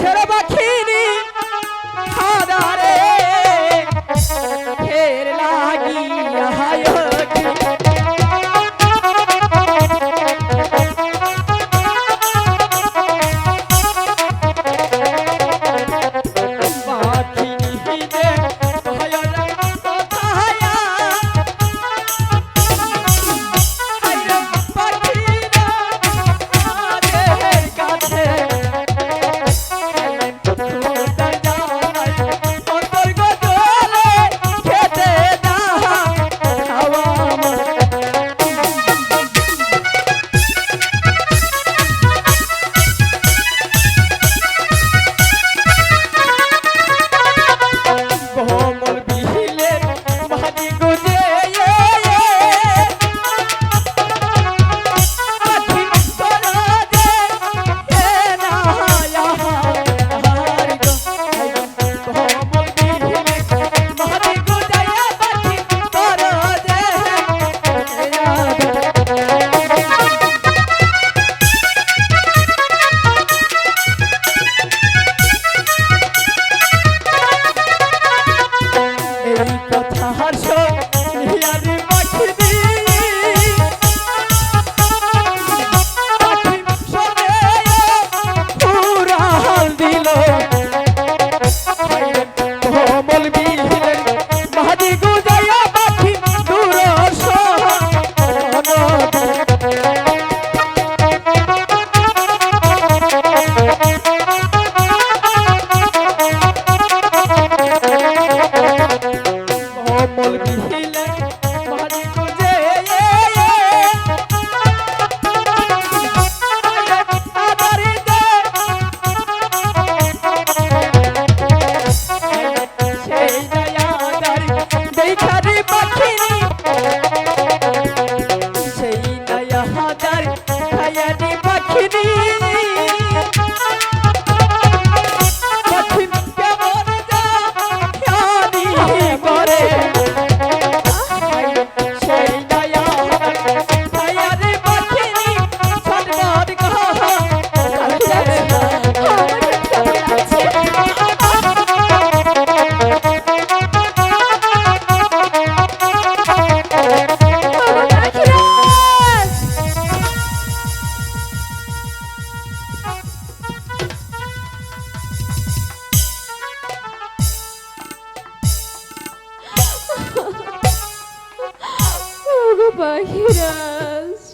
ছেড়ে পাখি।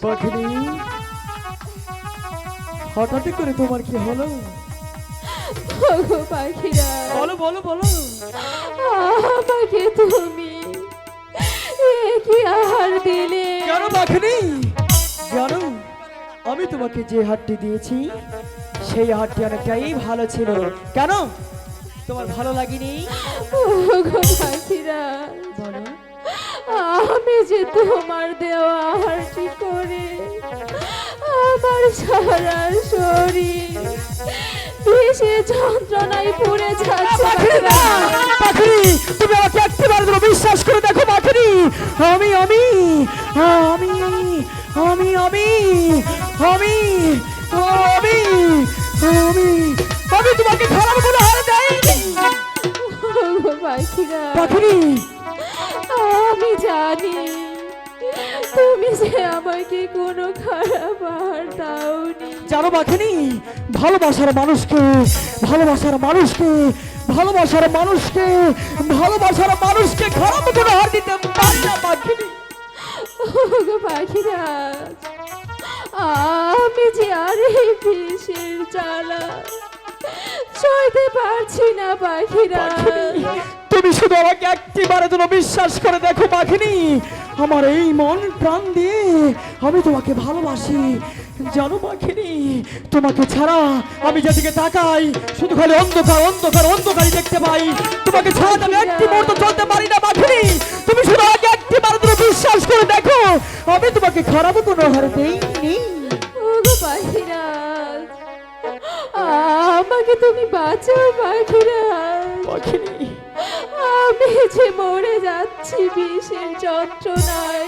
পাখিনি? হঠাৎ করে তোমার কি হলো? ওগো পাখিরাজ। বলো বলো বলো। আমাকে তুমি কি আহার দিলে। কেন পাখিনি? জানো আমি তোমাকে যে হাটটি দিয়েছি সেই হাটটি অনেকটাই ভালো ছিল। কেন? তোমার ভালো লাগেনি? ওগো পাখিরাজ। বলো। আমি যে তোমার দেওয়া আহারটি করে আমার সারা শরীর। বিষে যন্ত্রণায় পুড়ে যাচ্ছে তুমি আমাকে একটিবার ধরো বিশ্বাস করে দেখো পাখিনি আমি আমি আমি আমি আমি আমি আমি আমি আমি তোমাকে খারাপ কোনো হার দেয়নি। ওগো পাখিরাজ পাখিনি জানি। তুমি যে আমাকে কোনো খারাপ আহার দাওনি। জানো বাখিনি ভালোবাসার মানুষকে ভালোবাসার মানুষকে ভালোবাসার মানুষকে ভালোবাসার মানুষকে খারাপ কোনো হার দিতে পারি না ওগো পাখিরাজ আমি যে আর এই বিষের জ্বালা সইতে পারছি না পাখিরাজ তুমি শুধু আমাকে একটিবারের জন্য বিশ্বাস করে দেখো পাখিনি আমার এই মন প্রাণ দিয়ে আমি তোমাকে ভালোবাসি। জানো পাখিনি তোমাকে ছাড়া আমি যেদিকে তাকাই শুধু খালি অন্ধকার অন্ধকার অন্ধকারই দেখতে পাই। তোমাকে ছাড়া আমি একটি মুহূর্ত চলতে পারি না পাখিনি তুমি শুধু আমাকে একটিবারের জন্য বিশ্বাস করে দেখো। আমি তোমাকে খারাপ কোনো হার দেইনি। আমাকে তুমি বাঁচাও পাখিরা পাখিনি আমি যে মরে যাচ্ছি বিষের যন্ত্রণায়।